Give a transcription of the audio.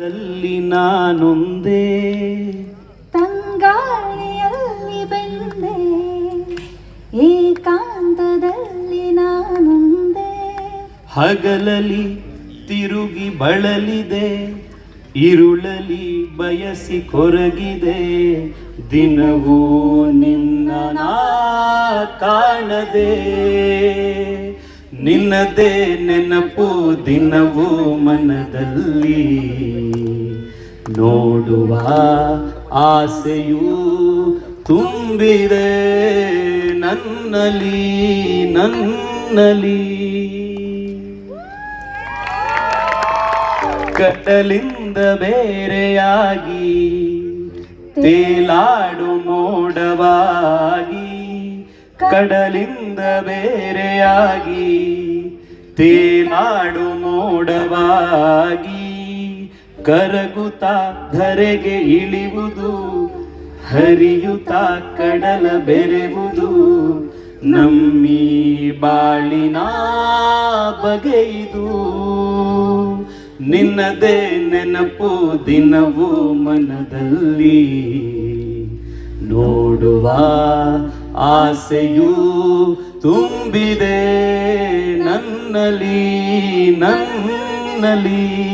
ದಲ್ಲಿ ನಾನೊಂದೇ. ತಂಗಾಳಿಯಲ್ಲಿ ಬೆಂದೆ ಏಕಾಂತದಲ್ಲಿ ನಾನೊಂದೇ. ಹಗಲಲಿ ತಿರುಗಿ ಬಳಲಿದೆ ಇರುಳಲಿ ಬಯಸಿ ಕೊರಗಿದೆ. ದಿನವೂ ನಿನ್ನ ನಾ ಕಾಣದೆ. ನಿನ್ನದೇ ನೆನಪು ದಿನವೂ ಮನದಲ್ಲಿ. ನೋಡುವ ಆಸೆಯೂ ತುಂಬಿದೆ ನನ್ನಲಿ ನನ್ನಲಿ ಕಡಲಿಂದ ಬೇರೆಯಾಗಿ ತೇಲಾಡು ಮೋಡವಾಗಿ. ಕಡಲಿಂದ ಬೇರೆಯಾಗಿ ತೇಲಾಡು ಮೋಡವಾಗಿ ಕರಗುತ ಧರೆಗೆ ಇಳಿವುದು ಹರಿಯುತ ಕಡಲ ಬೆರೆವುದು, ನಮ್ಮಿ ಬಾಳಿನ ಬಗೆಯಿದು ನಿನ್ನದೇ ನೆನಪು ದಿನವೂ ಮನದಲ್ಲಿ ನೋಡುವ ಆಸೆಯೂ ತುಂಬಿದೆ ನನ್ನಲಿ ನನ್ನಲಿ